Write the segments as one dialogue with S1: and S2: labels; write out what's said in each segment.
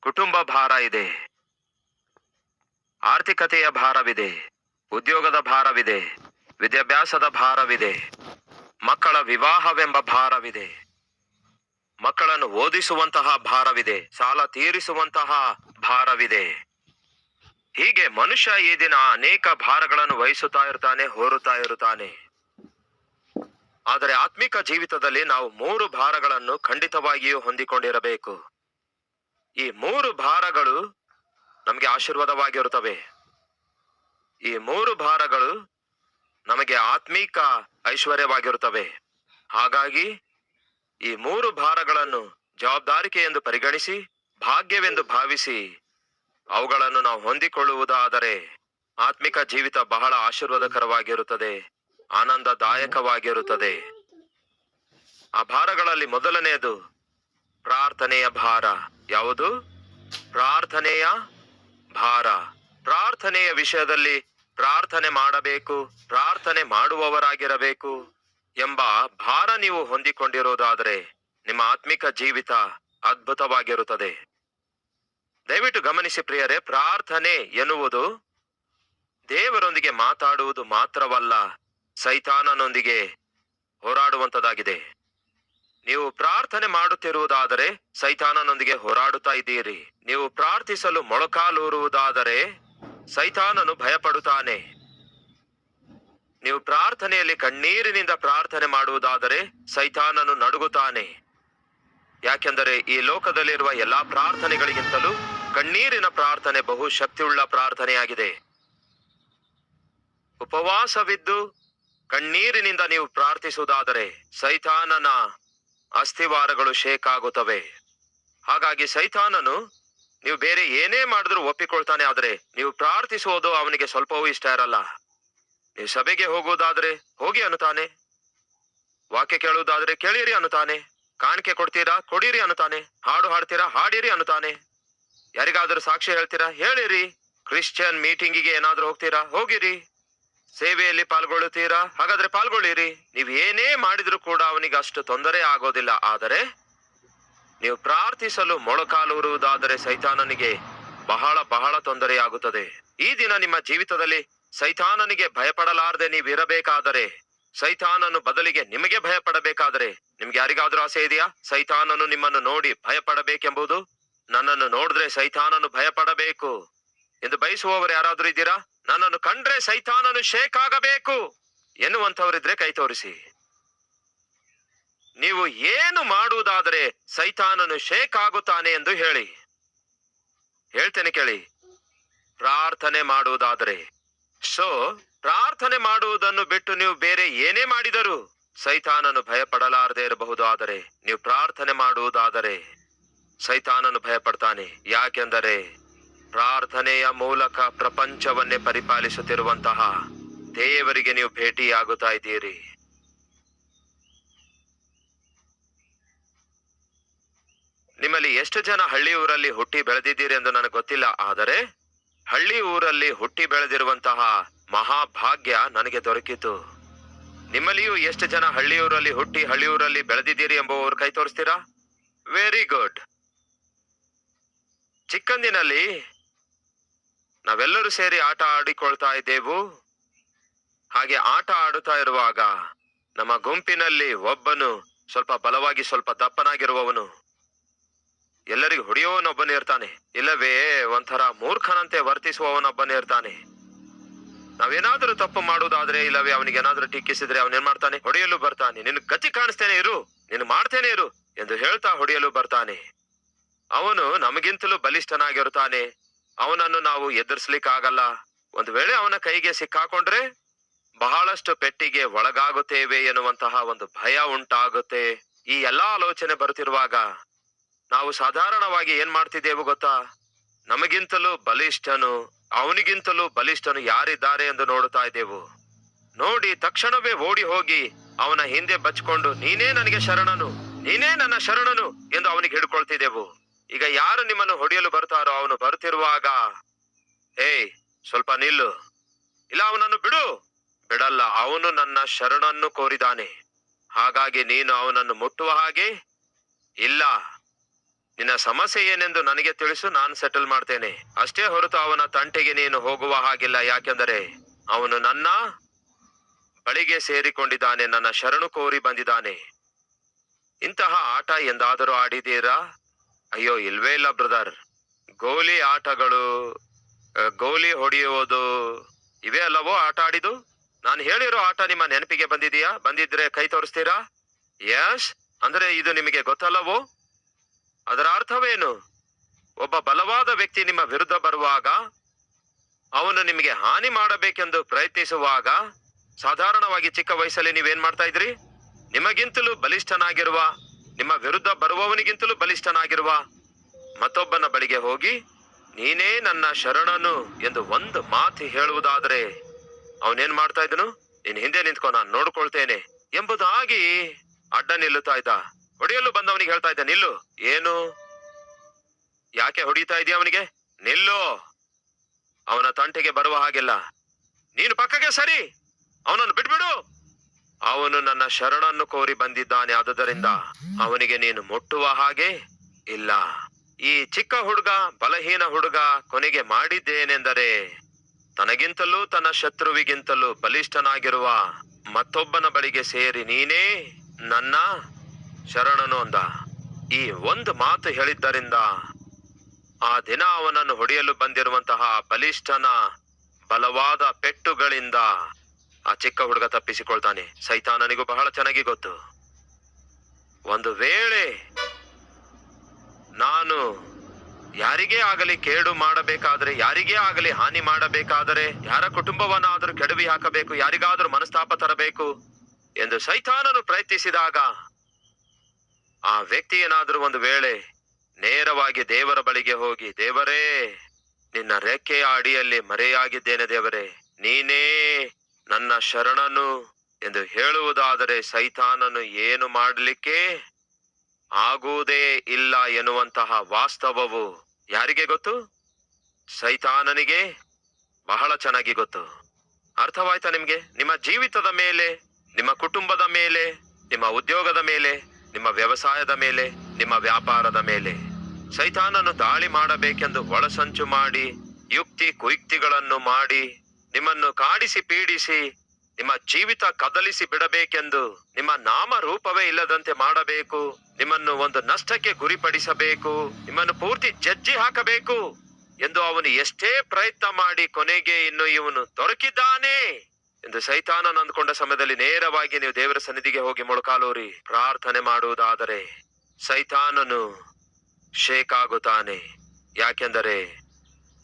S1: ಕುಟುಂಬ ಭಾರ ಇದೆ. ಆರ್ಥಿಕತೆಯ ಭಾರವಿದೆ. ಉದ್ಯೋಗದ ಭಾರವಿದೆ. ವಿದ್ಯಾಭ್ಯಾಸದ ಭಾರವಿದೆ. ಮಕ್ಕಳ ವಿವಾಹವೆಂಬ ಭಾರವಿದೆ. ಮಕ್ಕಳನ್ನು ಓದಿಸುವಂತಹ ಭಾರವಿದೆ. ಸಾಲ ತೀರಿಸುವಂತಹ ಭಾರವಿದೆ. ಹೀಗೆ ಮನುಷ್ಯ ಈ ದಿನ ಅನೇಕ ಭಾರಗಳನ್ನು ವಹಿಸುತ್ತಾ ಇರ್ತಾನೆ, ಹೋರುತ್ತಾ ಇರುತ್ತಾನೆ. ಆದರೆ ಆತ್ಮಿಕ ಜೀವಿತದಲ್ಲಿ ನಾವು ಮೂರು ಭಾರಗಳನ್ನು ಖಂಡಿತವಾಗಿಯೂ ಹೊಂದಿಕೊಂಡಿರಬೇಕು. ಈ ಮೂರು ಭಾರಗಳು ನಮಗೆ ಆಶೀರ್ವಾದವಾಗಿರುತ್ತವೆ. ಈ ಮೂರು ಭಾರಗಳು ನಮಗೆ ಆತ್ಮೀಕ ಐಶ್ವರ್ಯವಾಗಿರುತ್ತವೆ. ಹಾಗಾಗಿ ಈ ಮೂರು ಭಾರಗಳನ್ನು ಜವಾಬ್ದಾರಿಕೆ ಎಂದು ಪರಿಗಣಿಸಿ, ಭಾಗ್ಯವೆಂದು ಭಾವಿಸಿ ಅವುಗಳನ್ನು ನಾವು ಹೊಂದಿಕೊಳ್ಳುವುದಾದರೆ ಆತ್ಮಿಕ ಜೀವಿತ ಬಹಳ ಆಶೀರ್ವಾದಕರವಾಗಿರುತ್ತದೆ, ಆನಂದದಾಯಕವಾಗಿರುತ್ತದೆ. ಆ ಭಾರಗಳಲ್ಲಿ ಮೊದಲನೆಯದು ಪ್ರಾರ್ಥನೆಯ ಭಾರ. ಯಾವುದು? ಪ್ರಾರ್ಥನೆಯ ಭಾರ. ಪ್ರಾರ್ಥನೆಯ ವಿಷಯದಲ್ಲಿ ಪ್ರಾರ್ಥನೆ ಮಾಡಬೇಕು, ಪ್ರಾರ್ಥನೆ ಮಾಡುವವರಾಗಿರಬೇಕು ಎಂಬ ಭಾರ ನೀವು ಹೊಂದಿಕೊಂಡಿರುವುದಾದರೆ ನಿಮ್ಮ ಆತ್ಮಿಕ ಜೀವಿತ ಅದ್ಭುತವಾಗಿರುತ್ತದೆ. ದಯವಿಟ್ಟು ಗಮನಿಸಿ ಪ್ರಿಯರೇ, ಪ್ರಾರ್ಥನೆ ಎನ್ನುವುದು ದೇವರೊಂದಿಗೆ ಮಾತಾಡುವುದು ಮಾತ್ರವಲ್ಲ, ಸೈತಾನನೊಂದಿಗೆ ಹೋರಾಡುವಂತದಾಗಿದೆ. ನೀವು ಪ್ರಾರ್ಥನೆ ಮಾಡುತ್ತಿರುವುದಾದರೆ ಸೈತಾನನೊಂದಿಗೆ ಹೋರಾಡುತ್ತಾ ಇದ್ದೀರಿ. ನೀವು ಪ್ರಾರ್ಥಿಸಲು ಮೊಳಕಾಲೂರುವುದಾದರೆ ಸೈತಾನನು ಭಯಪಡುತ್ತಾನೆ. ನೀವು ಪ್ರಾರ್ಥನೆಯಲ್ಲಿ ಕಣ್ಣೀರಿನಿಂದ ಪ್ರಾರ್ಥನೆ ಮಾಡುವುದಾದರೆ ಸೈತಾನನು ನಡುಗುತ್ತಾನೆ. ಯಾಕೆಂದರೆ ಈ ಲೋಕದಲ್ಲಿರುವ ಎಲ್ಲಾ ಪ್ರಾರ್ಥನೆಗಳಿಗಿಂತಲೂ ಕಣ್ಣೀರಿನ ಪ್ರಾರ್ಥನೆ ಬಹು ಶಕ್ತಿಯುಳ್ಳ ಪ್ರಾರ್ಥನೆಯಾಗಿದೆ. ಉಪವಾಸವಿದ್ದು ಕಣ್ಣೀರಿನಿಂದ ನೀವು ಪ್ರಾರ್ಥಿಸುವುದಾದರೆ ಸೈತಾನನ ಅಸ್ಥಿವಾರಗಳು ಶೇಕ್ ಆಗುತ್ತವೆ ಹಾಗಾಗಿ ಸೈತಾನನು, ನೀವು ಬೇರೆ ಏನೇ ಮಾಡಿದ್ರೂ ಒಪ್ಪಿಕೊಳ್ತಾನೆ, ಆದ್ರೆ ನೀವು ಪ್ರಾರ್ಥಿಸುವುದು ಅವನಿಗೆ ಸ್ವಲ್ಪವೂ ಇಷ್ಟ ಇರಲ್ಲ. ನೀವು ಸಭೆಗೆ ಹೋಗುವುದಾದ್ರೆ ಹೋಗಿ ಅನ್ನುತ್ತಾನೆ. ವಾಕ್ಯ ಕೇಳುವುದಾದ್ರೆ ಕೇಳಿರಿ ಅನ್ನುತ್ತಾನೆ. ಕಾಣಿಕೆ ಕೊಡ್ತೀರಾ ಕೊಡಿರಿ ಅನ್ನುತ್ತಾನೆ. ಹಾಡು ಹಾಡ್ತೀರಾ ಹಾಡಿರಿ ಅನ್ನುತ್ತಾನೆ. ಯಾರಿಗಾದ್ರೂ ಸಾಕ್ಷಿ ಹೇಳ್ತೀರಾ ಹೇಳಿರಿ. ಕ್ರಿಶ್ಚಿಯನ್ ಮೀಟಿಂಗಿಗೆ ಏನಾದ್ರೂ ಹೋಗ್ತೀರಾ ಹೋಗಿರಿ. ಸೇವೆಯಲ್ಲಿ ಪಾಲ್ಗೊಳ್ಳುತ್ತೀರಾ? ಹಾಗಾದ್ರೆ ಪಾಲ್ಗೊಳ್ಳಿರಿ. ನೀವು ಏನೇ ಮಾಡಿದ್ರೂ ಕೂಡ ಅವನಿಗೆ ಅಷ್ಟು ತೊಂದರೆ ಆಗೋದಿಲ್ಲ. ಆದರೆ ನೀವು ಪ್ರಾರ್ಥಿಸಲು ಮೊಳಕಾಲೂರುವುದಾದರೆ ಸೈತಾನನಿಗೆ ಬಹಳ ಬಹಳ ತೊಂದರೆಯಾಗುತ್ತದೆ. ಈ ದಿನ ನಿಮ್ಮ ಜೀವಿತದಲ್ಲಿ ಸೈತಾನನಿಗೆ ಭಯಪಡಲಾರದೆ ನೀವಿರಬೇಕಾದರೆ ಸೈತಾನನು ಬದಲಿಗೆ ನಿಮಗೆ ಭಯಪಡಬೇಕಾದರೆ, ನಿಮ್ಗೆ ಯಾರಿಗಾದ್ರೂ ಆಸೆ ಇದೆಯಾ? ಸೈತಾನನು ನಿಮ್ಮನ್ನು ನೋಡಿ ಭಯಪಡಬೇಕೆಂಬುದು? ನನ್ನನ್ನು ನೋಡಿದ್ರೆ ಸೈತಾನನು ಭಯಪಡಬೇಕು. ಎಂದು ಬಯಸುವವರು ಯಾರಾದ್ರೂ ಇದ್ದೀರಾ? ನನ್ನನ್ನು ಕಂಡ್ರೆ ಸೈತಾನನು ಶೇಕ್ ಆಗಬೇಕು ಎನ್ನುವಂಥವರಿದ್ರೆ ಕೈ ತೋರಿಸಿ. ನೀವು ಏನು ಮಾಡುವುದಾದರೆ ಸೈತಾನನು ಶೇಕ್ ಆಗುತ್ತಾನೆ ಎಂದು ಹೇಳಿ. ಹೇಳ್ತೇನೆ ಕೇಳಿ. ಪ್ರಾರ್ಥನೆ ಮಾಡುವುದಾದರೆ. ಸೊ, ಪ್ರಾರ್ಥನೆ ಮಾಡುವುದನ್ನು ಬಿಟ್ಟು ನೀವು ಬೇರೆ ಏನೇ ಮಾಡಿದರೂ ಸೈತಾನನು ಭಯಪಡಲಾರದೆ ಇರಬಹುದು. ಆದರೆ ನೀವು ಪ್ರಾರ್ಥನೆ ಮಾಡುವುದಾದರೆ ಸೈತಾನನು ಭಯಪಡ್ತಾನೆ. ಯಾಕೆಂದರೆ ಪ್ರಾರ್ಥನೆಯ ಮೂಲಕ ಪ್ರಪಂಚವನ್ನೇ ಪರಿಪಾಲಿಸುತ್ತಿರುವಂತಹ ದೇವರಿಗೆ ನೀವು ಭೇಟಿಯಾಗುತ್ತಾ ಇದ್ದೀರಿ. ನಿಮ್ಮಲ್ಲಿ ಎಷ್ಟು ಜನ ಹಳ್ಳಿ ಊರಲ್ಲಿ ಹುಟ್ಟಿ ಬೆಳೆದಿದ್ದೀರಿ ಎಂದು ನನಗೆ ಗೊತ್ತಿಲ್ಲ, ಆದರೆ ಹಳ್ಳಿ ಊರಲ್ಲಿ ಹುಟ್ಟಿ ಬೆಳೆದಿರುವಂತಹ ಮಹಾಭಾಗ್ಯ ನನಗೆ ದೊರಕಿತು. ನಿಮ್ಮಲ್ಲಿಯೂ ಎಷ್ಟು ಜನ ಹಳ್ಳಿ ಊರಲ್ಲಿ ಹುಟ್ಟಿ ಹಳ್ಳಿ ಊರಲ್ಲಿ ಬೆಳೆದಿದ್ದೀರಿ ಎಂಬುವವರು ಕೈ ತೋರಿಸ್ತೀರಾ? ವೆರಿ ಗುಡ್ ಚಿಕ್ಕಂದಿನಲ್ಲಿ ನಾವೆಲ್ಲರೂ ಸೇರಿ ಆಟ ಆಡಿಕೊಳ್ತಾ ಇದ್ದೆವು. ಹಾಗೆ ಆಟ ಆಡುತ್ತಾ ಇರುವಾಗ ನಮ್ಮ ಗುಂಪಿನಲ್ಲಿ ಒಬ್ಬನು ಸ್ವಲ್ಪ ಬಲವಾಗಿ, ಸ್ವಲ್ಪ ದಪ್ಪನಾಗಿರುವವನು. ಎಲ್ಲರಿಗೂ ಹೊಡೆಯುವವನೊಬ್ಬನೇ ಇರ್ತಾನೆ. ಇಲ್ಲವೇ, ಒಂಥರ ಮೂರ್ಖನಂತೆ ವರ್ತಿಸುವವನೊಬ್ಬನೇ ಇರ್ತಾನೆ. ನಾವೇನಾದ್ರೂ ತಪ್ಪು ಮಾಡುವುದಾದ್ರೆ, ಇಲ್ಲವೇ, ಅವನಿಗೆ ಏನಾದ್ರೂ ಟೀಕಿಸಿದ್ರೆ ಅವನೇನ್ ಮಾಡ್ತಾನೆ? ಹೊಡೆಯಲು ಬರ್ತಾನೆ. ನಿನ್ ಗತಿ ಕಾಣಿಸ್ತೇನೆ ಇರು. ನೀನು ಮಾಡ್ತೇನೆ ಇರು ಎಂದು ಹೇಳ್ತಾ ಹೊಡೆಯಲು ಬರ್ತಾನೆ. ಅವನು ನಮಗಿಂತಲೂ ಬಲಿಷ್ಠನಾಗಿರುತ್ತಾನೆ. ಅವನನ್ನು ನಾವು ಎದುರಿಸ್ಲಿಕ್ಕಾಗಲ್ಲ. ಒಂದು ವೇಳೆ ಅವನ ಕೈಗೆ ಸಿಕ್ಕಾಕೊಂಡ್ರೆ ಬಹಳಷ್ಟು ಪೆಟ್ಟಿಗೆ ಒಳಗಾಗುತ್ತೇವೆ ಎನ್ನುವಂತಹ ಒಂದು ಭಯ ಉಂಟಾಗುತ್ತೆ. ಈ ಎಲ್ಲಾ ಆಲೋಚನೆ ಬರುತ್ತಿರುವಾಗ ನಾವು ಸಾಧಾರಣವಾಗಿ ಏನ್ ಮಾಡ್ತಿದ್ದೇವೆ ಗೊತ್ತಾ? ನಮಗಿಂತಲೂ ಬಲಿಷ್ಠನು, ಅವನಿಗಿಂತಲೂ ಬಲಿಷ್ಠನು ಯಾರಿದ್ದಾರೆ ಎಂದು ನೋಡುತ್ತಾ ಇದ್ದೆವು. ನೋಡಿ, ತಕ್ಷಣವೇ ಓಡಿ ಹೋಗಿ ಅವನ ಹಿಂದೆ ಬಚ್ಕೊಂಡು ನೀನೇ ನನಗೆ ಶರಣನು, ನೀನೇ ನನ್ನ ಶರಣನು ಎಂದು ಅವನಿಗೆ ಹಿಡ್ಕೊಳ್ತಿದ್ದೆವು. ಈಗ ಯಾರು ನಿಮ್ಮನ್ನು ಹೊಡೆಯಲು ಬರ್ತಾರೋ ಅವನು ಬರುತ್ತಿರುವಾಗ ಏಯ್ ಸ್ವಲ್ಪ ನಿಲ್ಲು. ಇಲ್ಲ, ಅವನನ್ನು ಬಿಡು. ಬಿಡಲ್ಲ, ಅವನು ನನ್ನ ಶರಣನ್ನು ಕೋರಿದಾನೆ ಹಾಗಾಗಿ ನೀನು ಅವನನ್ನು ಮುಟ್ಟುವ ಹಾಗೆ ಇಲ್ಲ. ನಿನ್ನ ಸಮಸ್ಯೆ ಏನೆಂದು ನನಗೆ ತಿಳಿಸು, ನಾನು ಸೆಟಲ್ ಮಾಡ್ತೇನೆ. ಅಷ್ಟೇ ಹೊರತು ಅವನ ತಂಟೆಗೆ ನೀನು ಹೋಗುವ ಹಾಗಿಲ್ಲ, ಯಾಕೆಂದರೆ ಅವನು ನನ್ನ ಬಳಿಗೆ ಸೇರಿಕೊಂಡಿದ್ದಾನೆ, ನನ್ನ ಶರಣು ಕೋರಿ ಬಂದಿದ್ದಾನೆ. ಇಂತಹ ಆಟ ಎಂದಾದರೂ ಆಡಿದ್ದೀರಾ? ಅಯ್ಯೋ, ಇಲ್ವೇ ಇಲ್ಲ ಬ್ರದರ್. ಗೋಲಿ ಆಟಗಳು ಗೋಲಿ ಹೊಡೆಯುವುದು ಇವೇ ಅಲ್ಲವೋ ಆಟ ಆಡಿದು ನಾನು ಹೇಳಿರೋ ಆಟ ನಿಮ್ಮ ನೆನಪಿಗೆ ಬಂದಿದೆಯಾ? ಬಂದಿದ್ರೆ ಕೈ ತೋರಿಸ್ತೀರಾ? ಯಶ್ ಅಂದ್ರೆ ಇದು ನಿಮಗೆ ಗೊತ್ತಲ್ಲವೋ? ಅದರ ಅರ್ಥವೇನು? ಒಬ್ಬ ಬಲವಾದ ವ್ಯಕ್ತಿ ನಿಮ್ಮ ವಿರುದ್ಧ ಬರುವಾಗ, ಅವನು ನಿಮಗೆ ಹಾನಿ ಮಾಡಬೇಕೆಂದು ಪ್ರಯತ್ನಿಸುವಾಗ, ಸಾಧಾರಣವಾಗಿ ಚಿಕ್ಕ ವಯಸ್ಸಲ್ಲಿ ನೀವೇನ್ ಮಾಡ್ತಾ ಇದ್ರಿ? ನಿಮಗಿಂತಲೂ ಬಲಿಷ್ಠನಾಗಿರುವ ನಿಮ್ಮ ವಿರುದ್ಧ ಬರುವವನಿಗಿಂತಲೂ ಬಲಿಷ್ಠನಾಗಿರುವ ಮತ್ತೊಬ್ಬನ ಬಳಿಗೆ ಹೋಗಿ, ನೀನೇ ನನ್ನ ಶರಣನು ಎಂದು ಒಂದು ಮಾತು ಹೇಳುವುದಾದರೆ ಅವನೇನ್ ಮಾಡ್ತಾ ಇದ್ದನು? ನೀನ್ ಹಿಂದೆ ನಿಂತ್ಕೊ, ನಾನು ನೋಡ್ಕೊಳ್ತೇನೆ ಎಂಬುದಾಗಿ ಅಡ್ಡ ನಿಲ್ಲುತ್ತಾ ಇದ್ದ. ಹೊಡೆಯಲು ಬಂದವನಿಗೆ ಹೇಳ್ತಾ ಇದ್ದ, ನಿಲ್ಲು. ಏನು? ಯಾಕೆ ಹೊಡೀತಾ ಇದೀಯ ಅವನಿಗೆ? ನಿಲ್ಲು. ಅವನ ತಂಟೆಗೆ ಬರುವ ಹಾಗಿಲ್ಲ. ನೀನು ಪಕ್ಕಕ್ಕೆ ಸರಿ. ಅವನನ್ನು ಬಿಟ್ಬಿಡು. ಅವನು ನನ್ನ ಶರಣನ್ನು ಕೋರಿ ಬಂದಿದ್ದಾನೆ. ಆದುದರಿಂದ ಅವನಿಗೆ ನೀನು ಮುಟ್ಟುವ ಹಾಗೆ ಇಲ್ಲ. ಈ ಚಿಕ್ಕ ಹುಡುಗ, ಬಲಹೀನ ಹುಡುಗ ಕೊನೆಗೆ ಮಾಡಿದ್ದೇನೆಂದರೆ ತನಗಿಂತಲೂ ತನ್ನ ಶತ್ರುವಿಗಿಂತಲೂ ಬಲಿಷ್ಠನಾಗಿರುವ ಮತ್ತೊಬ್ಬನ ಬಳಿಗೆ ಸೇರಿ ನೀನೇ ನನ್ನ ಶರಣನು ಅಂದ. ಈ ಒಂದು ಮಾತು ಹೇಳಿದ್ದರಿಂದ ಆ ದಿನ ಅವನನ್ನು ಹೊಡೆಯಲು ಬಂದಿರುವಂತಹ ಬಲಿಷ್ಠನ ಬಲವಾದ ಪೆಟ್ಟುಗಳಿಂದ ಆ ಚಿಕ್ಕ ಹುಡುಗ ತಪ್ಪಿಸಿಕೊಳ್ತಾನೆ. ಸೈತಾನನಿಗೂ ಬಹಳ ಚೆನ್ನಾಗಿ ಗೊತ್ತು. ಒಂದು ವೇಳೆ ನಾನು ಯಾರಿಗೇ ಆಗಲಿ ಕೇಡು ಮಾಡಬೇಕಾದರೆ, ಯಾರಿಗೇ ಆಗಲಿ ಹಾನಿ ಮಾಡಬೇಕಾದರೆ, ಯಾರ ಕುಟುಂಬವನ್ನಾದರೂ ಕೆಡವಿ ಹಾಕಬೇಕು, ಯಾರಿಗಾದರೂ ಮನಸ್ತಾಪ ತರಬೇಕು ಎಂದು ಸೈತಾನನು ಪ್ರಯತ್ನಿಸಿದಾಗ, ಆ ವ್ಯಕ್ತಿ ಏನಾದರೂ ಒಂದು ವೇಳೆ ನೇರವಾಗಿ ದೇವರ ಬಳಿಗೆ ಹೋಗಿ, ದೇವರೇ, ನಿನ್ನ ರೆಕ್ಕೆಯ ಅಡಿಯಲ್ಲಿ ಮರೆಯಾಗಿದ್ದೇನೆ ದೇವರೇ, ನೀನೇ ನನ್ನ ಶರಣನು ಎಂದು ಹೇಳುವುದಾದರೆ ಸೈತಾನನು ಏನು ಮಾಡಲಿಕ್ಕೆ ಆಗುವುದೇ ಇಲ್ಲ ಎನ್ನುವಂತಹ ವಾಸ್ತವವು ಯಾರಿಗೆ ಗೊತ್ತು? ಸೈತಾನನಿಗೆ ಬಹಳ ಚೆನ್ನಾಗಿ ಗೊತ್ತು. ಅರ್ಥವಾಯ್ತಾ ನಿಮಗೆ? ನಿಮ್ಮ ಜೀವಿತದ ಮೇಲೆ, ನಿಮ್ಮ ಕುಟುಂಬದ ಮೇಲೆ, ನಿಮ್ಮ ಉದ್ಯೋಗದ ಮೇಲೆ, ನಿಮ್ಮ ವ್ಯವಸಾಯದ ಮೇಲೆ, ನಿಮ್ಮ ವ್ಯಾಪಾರದ ಮೇಲೆ. ಸೈತಾನನು ದಾಳಿ ಮಾಡಬೇಕೆಂದು ಒಳಸಂಚು ಮಾಡಿ, ಯುಕ್ತಿ ಕುಯುಕ್ತಿಗಳನ್ನು ಮಾಡಿ ನಿಮ್ಮನ್ನು ಕಾಡಿಸಿ ಪೀಡಿಸಿ, ನಿಮ್ಮ ಜೀವಿತ ಕದಲಿಸಿ ಬಿಡಬೇಕೆಂದು ನಿಮ್ಮ ನಾಮ ರೂಪವೇ ಇಲ್ಲದಂತೆ ಮಾಡಬೇಕು. ನಿಮ್ಮನ್ನು ಒಂದು ನಷ್ಟಕ್ಕೆ ಗುರಿಪಡಿಸಬೇಕು. ನಿಮ್ಮನ್ನು ಪೂರ್ತಿ ಜಜ್ಜಿ ಹಾಕಬೇಕು ಎಂದು ಅವನು ಎಷ್ಟೇ ಪ್ರಯತ್ನ ಮಾಡಿ ಕೊನೆಗೆ ಇನ್ನು ಇವನು ದೊರಕಿದ್ದಾನೆ ಎಂದು ಸೈತಾನನು ಅಂದ್ಕೊಂಡ ಸಮಯದಲ್ಲಿ ನೇರವಾಗಿ ನೀವು ದೇವರ ಸನ್ನಿಧಿಗೆ ಹೋಗಿ ಮೊಳಕಾಲೂರಿ ಪ್ರಾರ್ಥನೆ ಮಾಡುವುದಾದರೆ ಸೈತಾನನು ಶೇಕಾಗುತ್ತಾನೆ. ಯಾಕೆಂದರೆ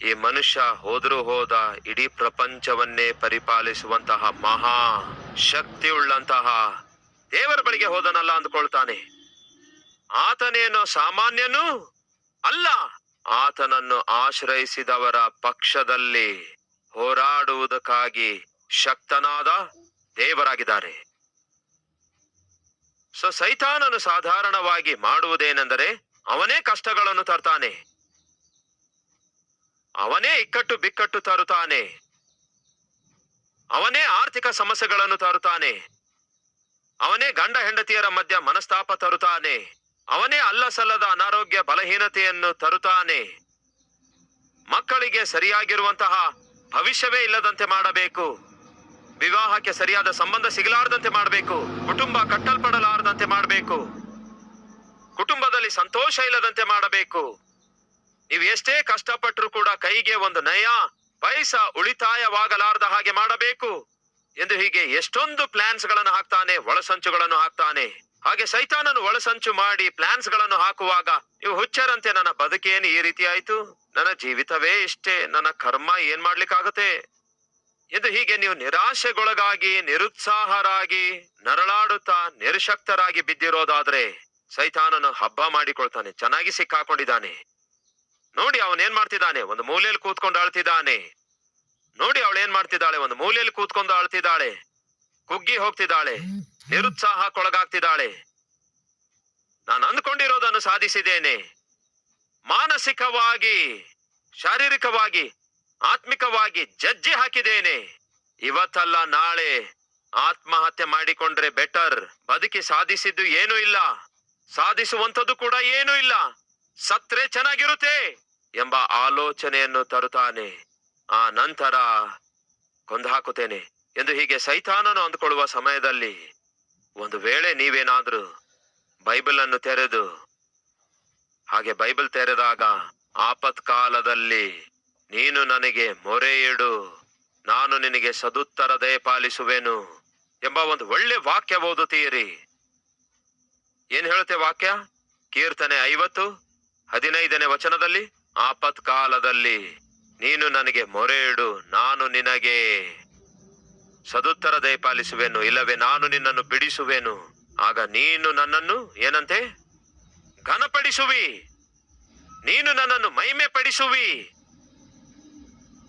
S1: ಈ ಮನುಷ್ಯ ಹೋದರೂ ಹೋದ ಇಡೀ ಪ್ರಪಂಚವನ್ನೇ ಪರಿಪಾಲಿಸುವಂತಹ ಮಹಾ ಶಕ್ತಿಯುಳ್ಳಂತಹ ದೇವರ ಬಳಿಗೆ ಹೋದನಲ್ಲ ಅಂದುಕೊಳ್ತಾನೆ. ಆತನೇನು ಸಾಮಾನ್ಯನು ಅಲ್ಲ, ಆತನನ್ನು ಆಶ್ರಯಿಸಿದವರ ಪಕ್ಷದಲ್ಲಿ ಹೋರಾಡುವುದಕ್ಕಾಗಿ ಶಕ್ತನಾದ ದೇವರಾಗಿದ್ದಾರೆ. ಸೊ ಸೈತಾನನು ಸಾಧಾರಣವಾಗಿ ಮಾಡುವುದೇನೆಂದರೆ ಅವನೇ ಕಷ್ಟಗಳನ್ನು ತರ್ತಾನೆ. ಅವನೇ ಇಕ್ಕಟ್ಟು ಬಿಕ್ಕಟ್ಟು ತರುತ್ತಾನೆ. ಅವನೇ ಆರ್ಥಿಕ ಸಮಸ್ಯೆಗಳನ್ನು ತರುತ್ತಾನೆ. ಅವನೇ ಗಂಡ ಹೆಂಡತಿಯರ ಮಧ್ಯ ಮನಸ್ತಾಪ ತರುತ್ತಾನೆ. ಅವನೇ ಅಲ್ಲಸಲ್ಲದ ಅನಾರೋಗ್ಯ ಬಲಹೀನತೆಯನ್ನು ತರುತ್ತಾನೆ. ಮಕ್ಕಳಿಗೆ ಸರಿಯಾಗಿರುವಂತಹ ಭವಿಷ್ಯವೇ ಇಲ್ಲದಂತೆ ಮಾಡಬೇಕು. ವಿವಾಹಕ್ಕೆ ಸರಿಯಾದ ಸಂಬಂಧ ಸಿಗಲಾರದಂತೆ ಮಾಡಬೇಕು. ಕುಟುಂಬ ಕಟ್ಟಲ್ಪಡಲಾರದಂತೆ ಮಾಡಬೇಕು. ಕುಟುಂಬದಲ್ಲಿ ಸಂತೋಷ ಇಲ್ಲದಂತೆ ಮಾಡಬೇಕು. ನೀವು ಎಷ್ಟೇ ಕಷ್ಟಪಟ್ಟರು ಕೂಡ ಕೈಗೆ ಒಂದು ನಯ, ಪೈಸ ಉಳಿತಾಯವಾಗಲಾರದ ಹಾಗೆ ಮಾಡಬೇಕು ಎಂದು ಹೀಗೆ ಎಷ್ಟೊಂದು ಪ್ಲಾನ್ಸ್ಗಳನ್ನು ಹಾಕ್ತಾನೆ, ಒಳಸಂಚುಗಳನ್ನು ಹಾಕ್ತಾನೆ. ಹಾಗೆ ಸೈತಾನನು ಒಳಸಂಚು ಮಾಡಿ ಪ್ಲಾನ್ಸ್ಗಳನ್ನು ಹಾಕುವಾಗ ನೀವು ಹುಚ್ಚರಂತೆ ನನ್ನ ಬದುಕೇನು ಈ ರೀತಿ ಆಯ್ತು? ನನ್ನ ಜೀವಿತವೇ ಇಷ್ಟೇ, ನನ್ನ ಕರ್ಮ ಏನ್ ಮಾಡ್ಲಿಕ್ಕಾಗುತ್ತೆ? ಎಂದು ಹೀಗೆ ನೀವು ನಿರಾಶೆಗೊಳಗಾಗಿ, ನಿರುತ್ಸಾಹರಾಗಿ, ನರಳಾಡುತ್ತಾ, ನಿರ್ಶಕ್ತರಾಗಿ ಬಿದ್ದಿರೋದಾದ್ರೆ ಸೈತಾನನು ಹಬ್ಬ ಮಾಡಿಕೊಳ್ತಾನೆ, ಚೆನ್ನಾಗಿ ಸಿಕ್ಕಾಕೊಂಡಿದ್ದಾನೆ. ನೋಡಿ ಅವನ್ ಏನ್ ಮಾಡ್ತಿದ್ದಾನೆ? ಒಂದು ಮೂಲೆಯಲ್ಲಿ ಕೂತ್ಕೊಂಡು ಅಳ್ತಿದ್ದಾನೆ ನೋಡಿ ಅವಳು ಏನ್ ಮಾಡ್ತಿದ್ದಾಳೆ? ಒಂದು ಮೂಲೆಯಲ್ಲಿ ಕೂತ್ಕೊಂಡು ಅಳ್ತಿದ್ದಾಳೆ ಕುಗ್ಗಿ ಹೋಗ್ತಿದ್ದಾಳೆ. ನಿರುತ್ಸಾಹಕ್ಕೊಳಗಾಗ್ತಿದ್ದಾಳೆ ನಾನು ಅಂದ್ಕೊಂಡಿರೋದನ್ನು ಸಾಧಿಸಿದ್ದೇನೆ. ಮಾನಸಿಕವಾಗಿ, ಶಾರೀರಿಕವಾಗಿ, ಆತ್ಮಿಕವಾಗಿ ಜಜ್ಜಿ ಹಾಕಿದ್ದೇನೆ. ಇವತ್ತಲ್ಲ ನಾಳೆ ಆತ್ಮಹತ್ಯೆ ಮಾಡಿಕೊಂಡ್ರೆ ಬೆಟರ್ ಬದುಕಿ ಸಾಧಿಸಿದ್ದು ಏನೂ ಇಲ್ಲ. ಸಾಧಿಸುವಂಥದ್ದು ಕೂಡ ಏನೂ ಇಲ್ಲ. ಸತ್ರೆ ಚೆನ್ನಾಗಿರುತ್ತೆ. ಎಂಬ ಆಲೋಚನೆಯನ್ನು ತರುತ್ತಾನೆ. ಆ ನಂತರ ಕೊಂದು ಹಾಕುತ್ತೇನೆ ಎಂದು ಹೀಗೆ ಸೈತಾನನು ಅಂದುಕೊಳ್ಳುವ ಸಮಯದಲ್ಲಿ ಒಂದು ವೇಳೆ ನೀವೇನಾದ್ರೂ ಬೈಬಲನ್ನು ತೆರೆದು, ಹಾಗೆ ಬೈಬಲ್ ತೆರೆದಾಗ ಆಪತ್ಕಾಲದಲ್ಲಿ ನೀನು ನನಗೆ ಮೊರೆ ಇಡು, ನಾನು ನಿನಗೆ ಸದುತ್ತರ ದಯಪಾಲಿಸುವೆನು ಎಂಬ ಒಂದು ಒಳ್ಳೆ ವಾಕ್ಯ ಓದುತ್ತೀರಿ. ಏನ್ ಹೇಳುತ್ತೆ ವಾಕ್ಯ? ಕೀರ್ತನೆ ಐವತ್ತು, ಹದಿನೈದನೇ ವಚನದಲ್ಲಿ? ಆಪತ್ಕಾಲದಲ್ಲಿ ನೀನು ನನಗೆ ಮೊರೆ ಇಡು ನಾನು ನಿನಗೆ ಸದುತ್ತರ ದಯಪಾಲಿಸುವೆನು ಇಲ್ಲವೇ ನಾನು ನಿನ್ನನ್ನು ಬಿಡಿಸುವೆನು. ಆಗ ನೀನು ನನ್ನನ್ನು ಏನಂತೆ? ಘನಪಡಿಸುವಿ. ನೀನು ನನ್ನನ್ನು ಮಹಿಮೆ ಪಡಿಸುವಿ